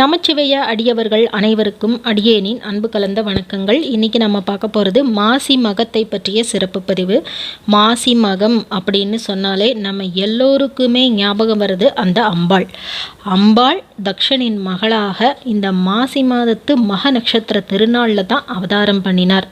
நமச்சிவைய அடியவர்கள் அனைவருக்கும் அடியேனின் அன்பு கலந்த வணக்கங்கள். இன்றைக்கி நம்ம பார்க்க போகிறது மாசி மகத்தை பற்றிய சிறப்பு பதிவு. மாசி மகம் அப்படின்னு சொன்னாலே நம்ம எல்லோருக்குமே ஞாபகம் வருது அந்த அம்பாள். அம்பாள் தக்ஷனின் மகளாக இந்த மாசி மாதத்து மக நட்சத்திர திருநாளில் தான் அவதாரம் பண்ணினார்.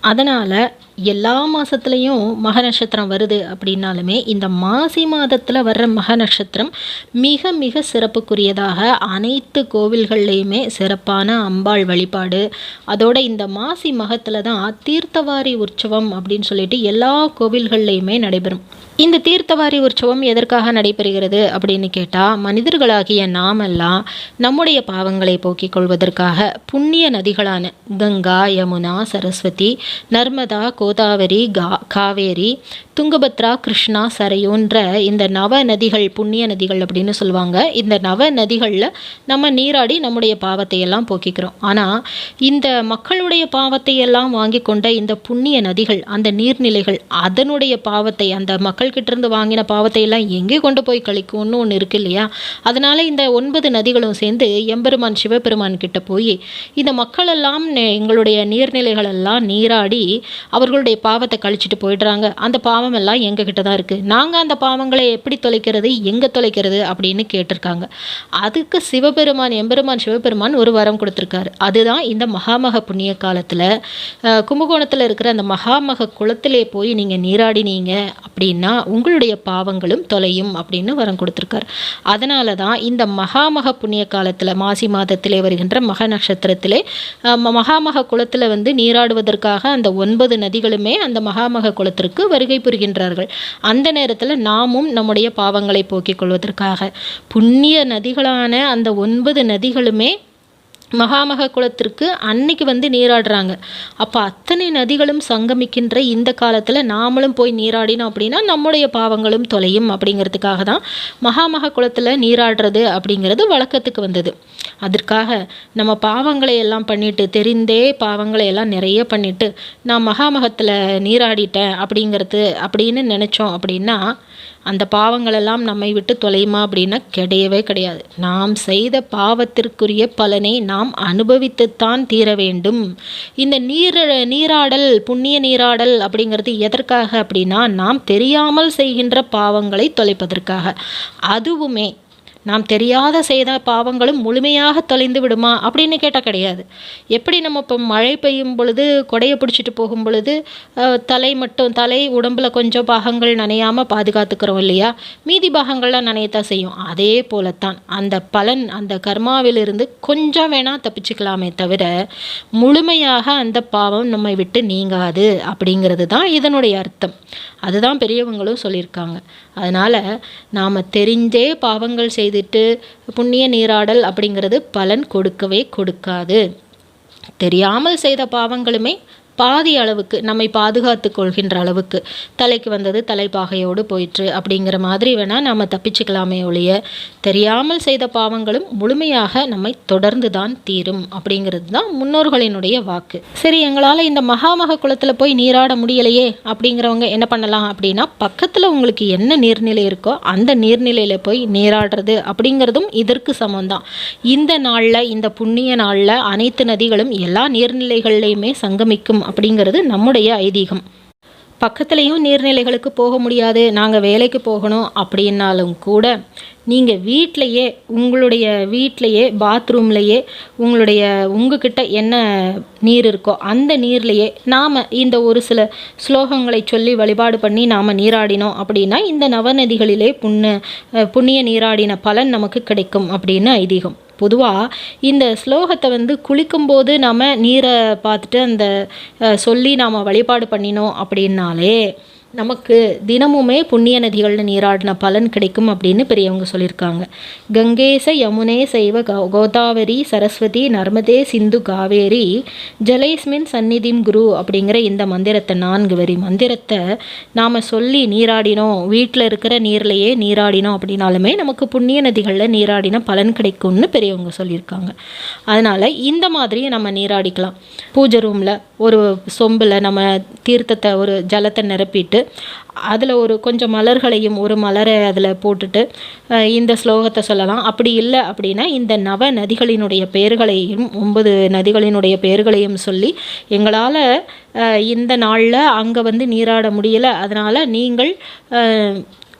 அதனால் எல்லா மாதத்துலேயும் மக நட்சத்திரம் வருது அப்படின்னாலுமே இந்த மாசி மாதத்தில் வர்ற மக நட்சத்திரம் மிக மிக சிறப்புக்குரியதாக அனைத்து கோவில்கள்லேயுமே சிறப்பான அம்பாள் வழிபாடு. அதோட இந்த மாசி மகத்தில் தான் தீர்த்தவாரி உற்சவம் அப்படின்னு சொல்லிட்டு எல்லா கோவில்கள்லேயுமே நடைபெறும். இந்த தீர்த்தவாரி உற்சவம் எதற்காக நடைபெறுகிறது அப்படின்னு கேட்டால் மனிதர்களாகிய நாமெல்லாம் நம்முடைய பாவங்களை போக்கிக் கொள்வதற்காக புண்ணிய நதிகளான கங்கா யமுனா சரஸ்வதி நர்மதா கோதாவரி கா காவேரி துங்கபத்ரா கிருஷ்ணா சரையோன்ற இந்த நவ நதிகள் புண்ணிய நதிகள் அப்படின்னு சொல்லுவாங்க. இந்த நவ நதிகளில் நம்ம நீராடி நம்முடைய பாவத்தை எல்லாம் போக்கிக்கிறோம். ஆனால் இந்த மக்களுடைய பாவத்தை எல்லாம் வாங்கி கொண்ட இந்த புண்ணிய நதிகள் அந்த நீர்நிலைகள் அதனுடைய பாவத்தை அந்த மக்கள்கிட்ட இருந்து வாங்கின பாவத்தை எல்லாம் எங்கே கொண்டு போய் கழிக்கும்னு ஒன்று இருக்கு இல்லையா? அதனால இந்த ஒன்பது நதிகளும் சேர்ந்து எம்பெருமான் சிவபெருமான் கிட்ட போய் இந்த மக்களெல்லாம் எங்களுடைய நீர்நிலைகள் எல்லாம் நீராடி அவர்களுடைய பாவத்தை கழிச்சிட்டு போயிடுறாங்க. அந்த பாவம் எல்லாம் எங்ககிட்ட தான் இருக்குது நாங்கள் அந்த பாவங்களை எப்படி தொலைக்கிறது எங்கே தொலைக்கிறது அப்படின்னு கேட்டிருக்காங்க. அதுக்கு சிவபெருமான் எம்பெருமான் சிவபெருமான் ஒரு வரம் கொடுத்துருக்காரு. அதுதான் இந்த மகாமக புண்ணிய காலத்தில் கும்பகோணத்தில் இருக்கிற அந்த மகாமக குளத்திலே போய் நீங்கள் நீராடினீங்க அப்படின்னா உங்களுடைய பாவங்களும் தொலையும் அப்படின்னு வரம் கொடுத்துருக்காரு. அதனால தான் இந்த மகாமக புண்ணிய காலத்தில் மாசி மாதத்திலே வருகின்ற மக நட்சத்திரத்திலே ம- மகாமக குளத்தில் வந்து நீராடுவதற்காக அந்த ஒன்பது ரிஷிகளுமே அந்த மகாமக குளத்திற்கு வருகை புரிகின்றார்கள். அந்த நேரத்தில் நாமும் நம்முடைய பாவங்களை போக்கிக் கொள்வதற்காக. புண்ணிய நதிகளான அந்த ஒன்பது நதிகளுமே மகாமக குளத்திற்கு அன்னைக்கு வந்து நீராடுறாங்க. அப்போ அத்தனை நதிகளும் சங்கமிக்கின்ற இந்த காலத்தில் நாமளும் போய் நீராடினோம் அப்படின்னா நம்முடைய பாவங்களும் தொலையும் அப்படிங்கிறதுக்காக தான் மகாமக குளத்தில் நீராடுறது அப்படிங்கிறது வழக்கத்துக்கு வந்தது. அதற்காக நம்ம பாவங்களை எல்லாம் பண்ணிட்டு தெரிந்தே பாவங்களை எல்லாம் நிறைய பண்ணிட்டு நான் மகாமகத்தில் நீராடிட்டேன் அப்படிங்கிறது அப்படின்னு நினச்சோம் அப்படின்னா அந்த பாவங்களெல்லாம் நம்மை விட்டு தொலையுமா அப்படின்னா கிடையவே கிடையாது. நாம் செய்த பாவத்திற்குரிய பலனை நாம் அனுபவித்துத்தான் தீர வேண்டும். இந்த நீர் நீராடல் புண்ணிய நீராடல் அப்படிங்கிறது எதற்காக அப்படின்னா நாம் தெரியாமல் செய்கின்ற பாவங்களை தொலைப்பதற்காக. அதுவுமே நாம் தெரியாத செய்த பாவங்களும் முழுமையாக தொலைந்து விடுமா அப்படின்னு கேட்டால் கிடையாது. எப்படி நம்ம இப்போ மழை பெய்யும் பொழுது கொடையை பிடிச்சிட்டு போகும் பொழுது தலை மட்டும் தலை உடம்புல கொஞ்சம் பாகங்கள் நனையாமல் பாதுகாத்துக்கிறோம் இல்லையா? மீதி பாகங்கள்லாம் நனையத்தான் செய்யும். அதே போலத்தான். அந்த பலன் அந்த கர்மாவிலிருந்து கொஞ்சம் வேணால் தப்பிச்சுக்கலாமே தவிர முழுமையாக அந்த பாவம் நம்மை விட்டு நீங்காது அப்படிங்கிறது தான் இதனுடைய அர்த்தம். அதுதான் பெரியவங்களும் சொல்லியிருக்காங்க. அதனால் நாம் தெரிஞ்சே பாவங்கள் செய்து செய்துட்டு புண்ணிய நீராடல் அப்படிங்கிறது பலன் கொடுக்கவே கொடுக்காது. தெரியாமல் செய்த பாவங்களுமே பாதி அளவுக்கு நம்மை பாதுகாத்து கொள்கின்ற அளவுக்கு தலைக்கு வந்தது தலைப்பாகையோடு போயிற்று அப்படிங்கிற மாதிரி வேணால் நாம் தப்பிச்சுக்கலாமே ஒழிய தெரியாமல் செய்த பாவங்களும் முழுமையாக நம்மை தொடர்ந்து தான் தீரும் அப்படிங்கிறது தான் முன்னோர்களினுடைய வாக்கு. சரி எங்களால் இந்த மகாமக குளத்தில் போய் நீராட முடியலையே அப்படிங்கிறவங்க என்ன பண்ணலாம் அப்படின்னா பக்கத்தில் உங்களுக்கு என்ன நீர்நிலை இருக்கோ அந்த நீர்நிலையில் போய் நீராடுறது அப்படிங்கிறதும் இதற்கு சமம்தான். இந்த நாளில் இந்த புண்ணிய நாளில் அனைத்து நதிகளும் எல்லா நீர்நிலைகள்லையுமே சங்கமிக்கும் அப்படிங்கிறது நம்முடைய ஐதீகம். பக்கத்துலேயும் நீர்நிலைகளுக்கு போக முடியாது நாங்கள் வேலைக்கு போகணும் அப்படின்னாலும் கூட நீங்கள் வீட்டிலையே உங்களுடைய வீட்டிலையே பாத்ரூம்லையே உங்களுடைய உங்ககிட்ட என்ன நீர் இருக்கோ அந்த நீர்லையே நாம் இந்த ஒரு சில ஸ்லோகங்களை சொல்லி வழிபாடு பண்ணி நாம் நீராடினோம் அப்படின்னா இந்த நவநதிகளிலே புண்ண புண்ணிய நீராடின பலன் நமக்கு கிடைக்கும் அப்படின்னு ஐதீகம். பொதுவாக இந்த ஸ்லோகத்தை வந்து குளிக்கும்போது நாம் நீரை பார்த்துட்டு அந்த அஹ், சொல்லி நாம் வழிபாடு பண்ணினோம் அப்படின்னாலே நமக்கு தினமுமே புண்ணிய நதிகளில் நீராடின பலன் கிடைக்கும் அப்படின்னு பெரியவங்க சொல்லியிருக்காங்க. கங்கேச யமுனே சைவ கோ- கோதாவரி சரஸ்வதி நர்மதே சிந்து காவேரி ஜலைஸ்மின் சந்நிதிம் குரு அப்படிங்கிற இந்த மந்திரத்தை நான்கு வரி மந்திரத்தை நாம் சொல்லி நீராடினோம். வீட்டில் இருக்கிற நீர்லையே நீராடினோம் அப்படின்னாலுமே நமக்கு புண்ணிய நதிகளில் நீராடின பலன் கிடைக்கும்னு பெரியவங்க சொல்லியிருக்காங்க. அதனால் இந்த மாதிரியும் நம்ம நீராடிக்கலாம். பூஜை ரூமில் ஒரு சொம்பில் நம்ம தீர்த்தத்தை ஒரு ஜலத்தை நிரப்பிட்டு அதில் ஒரு கொஞ்சம் மலர்களையும் ஒரு மலரை அதில் போட்டுட்டு இந்த ஸ்லோகத்தை சொல்லலாம். அப்படி இல்லை அப்படின்னா இந்த நவ நதிகளினுடைய பெயர்களையும் ஒன்பது நதிகளினுடைய பெயர்களையும் சொல்லி எங்களால் இந்த நாளில் அங்கே வந்து நீராட முடியலை. அதனால் நீங்கள்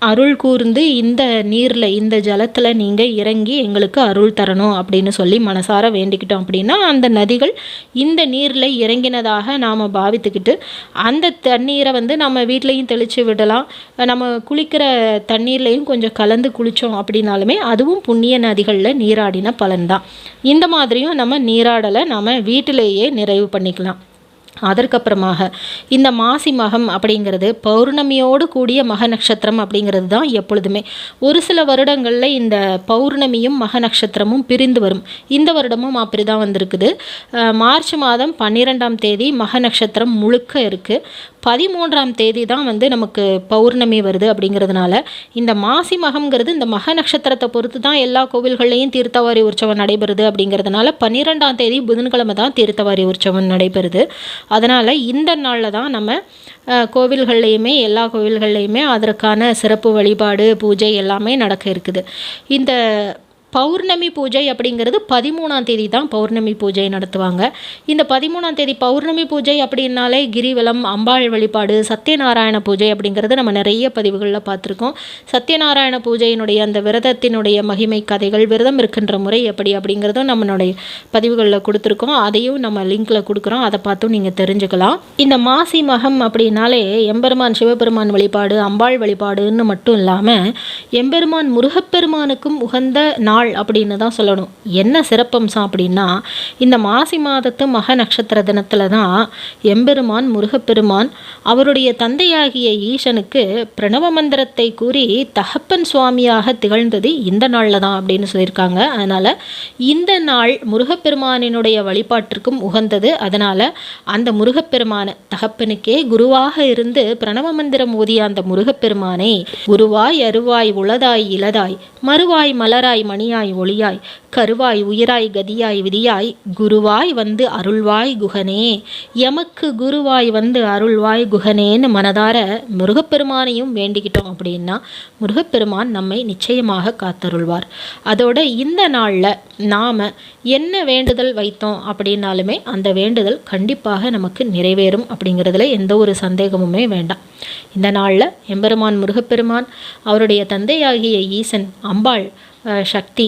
அருள் கூர்ந்து இந்த நீரில் இந்த ஜலத்தில் நீங்கள் இறங்கி எங்களுக்கு அருள் தரணும் அப்படின்னு சொல்லி மனசார வேண்டிக்கிட்டோம் அப்படின்னா அந்த நதிகள் இந்த நீரில் இறங்கினதாக நாம் பாவித்துக்கிட்டு அந்த தண்ணீரை வந்து நம்ம வீட்லேயும் தெளித்து விடலாம். நம்ம குளிக்கிற தண்ணீர்லையும் கொஞ்சம் கலந்து குளித்தோம் அப்படின்னாலுமே அதுவும் புண்ணிய நதிகளில் நீராடின பலன்தான் இந்த மாதிரியும் நம்ம நீராடலை நம்ம வீட்டிலேயே நிறைவு பண்ணிக்கலாம். அதற்கப்புறமாக இந்த மாசி மகம் அப்படிங்கிறது பௌர்ணமியோடு கூடிய மக நட்சத்திரம் அப்படிங்கிறது தான் எப்பொழுதுமே. ஒரு சில வருடங்களில் இந்த பௌர்ணமியும் மக நட்சத்திரமும் பிரிந்து வரும். இந்த வருடமும் அப்படி தான் வந்திருக்குது மார்ச் மாதம் பன்னிரெண்டாம் தேதி மக நட்சத்திரம் முழுக்க இருக்குது பதிமூன்றாம் தேதி தான் வந்து நமக்கு பௌர்ணமி வருது அப்படிங்கிறதுனால இந்த மாசி மகம்ங்கிறது இந்த மக நட்சத்திரத்தை பொறுத்து தான் எல்லா கோவில்கள்லையும் தீர்த்தவாரி உற்சவம் நடைபெறுது அப்படிங்கிறதுனால பன்னிரெண்டாம் தேதி புதன்கிழமை தான் தீர்த்தவாரி உற்சவம் நடைபெறுது. அதனால் இந்த நாளில் தான் நம்ம கோவில்கள்லையுமே எல்லா கோவில்கள்லையுமே அதற்கான சிறப்பு வழிபாடு பூஜை எல்லாமே நடக்க இருக்குது. இந்த பௌர்ணமி பூஜை அப்படிங்கிறது பதிமூணாம் தேதி தான் பௌர்ணமி பூஜை நடத்துவாங்க. இந்த பதிமூணாம் தேதி பௌர்ணமி பூஜை அப்படின்னாலே கிரிவலம் அம்பாள் வழிபாடு சத்யநாராயண பூஜை அப்படிங்கிறது நம்ம நிறைய பதிவுகளில் பார்த்துருக்கோம். சத்யநாராயண பூஜையினுடைய அந்த விரதத்தினுடைய மகிமை கதைகள் விரதம் இருக்கின்ற முறை எப்படி அப்படிங்கிறதும் நம்மளுடைய பதிவுகளில் கொடுத்துருக்கோம். அதையும் நம்ம லிங்க்கில் கொடுக்குறோம். அதை பார்த்தும் நீங்கள் தெரிஞ்சுக்கலாம். இந்த மாசி மகம் அப்படின்னாலே எம்பெருமான் சிவபெருமான் வழிபாடு அம்பாள் வழிபாடுன்னு மட்டும் இல்லாமல் எம்பெருமான் முருகப்பெருமானுக்கும் உகந்த நாள் நாள் அப்படின்னு தான் சொல்லணும். என்ன சிறப்பம்சம் அப்படின்னா இந்த மாசி மாதத்து மக நட்சத்திர தினத்தில் தான் எம்பெருமான் முருகப்பெருமான் அவருடைய தந்தையாகிய ஈசனுக்கு பிரணவ மந்திரத்தை கூறி தகப்பன் சுவாமியாக திகழ்ந்தது இந்த நாளில் தான் அப்படின்னு சொல்லியிருக்காங்க. அதனால் இந்த நாள் முருகப்பெருமானினுடைய வழிபாட்டிற்கும் உகந்தது. அதனால் அந்த முருகப்பெருமான தகப்பனுக்கே குருவாக இருந்து பிரணவ மந்திரம் ஓதிய அந்த முருகப்பெருமானை குருவாய் அருவாய் உளதாய் இளதாய் மறுவாய் மலராய் மணியாய் ஒளியாய் கருவாய் உயிராய் கதியாய் விதியாய் குருவாய் வந்து அருள்வாய் குகனே. எமக்கு குருவாய் வந்து அருள்வாய் குகனேன்னு மனதார முருகப்பெருமானையும் வேண்டிக்கிட்டோம் அப்படின்னா முருகப்பெருமான் நம்மை நிச்சயமாக காத்தருள்வார். அதோட இந்த நாளில் நாம் என்ன வேண்டுதல் வைத்தோம் அப்படின்னாலுமே அந்த வேண்டுதல் கண்டிப்பாக நமக்கு நிறைவேறும் அப்படிங்கிறதுல எந்த ஒரு சந்தேகமுமே வேண்டாம். இந்த நாளில் எம்பெருமான் முருகப்பெருமான் அவருடைய தந்தையாகிய ஈசன் அம்பாள் சக்தி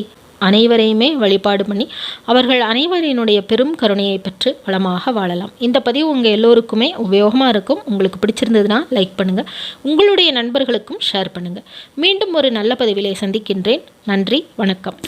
அனைவரையுமே வழிபாடு பண்ணி அவர்கள் அனைவரினுடைய பெரும் கருணையை பெற்று வளமாக வாழலாம். இந்த பதிவு உங்கள் எல்லோருக்குமே உபயோகமாக இருக்கும். உங்களுக்கு பிடிச்சிருந்ததுன்னா லைக் பண்ணுங்கள் உங்களுடைய நண்பர்களுக்கும் ஷேர் பண்ணுங்கள் மீண்டும் ஒரு நல்ல பதிவிலே சந்திக்கின்றேன். நன்றி வணக்கம்.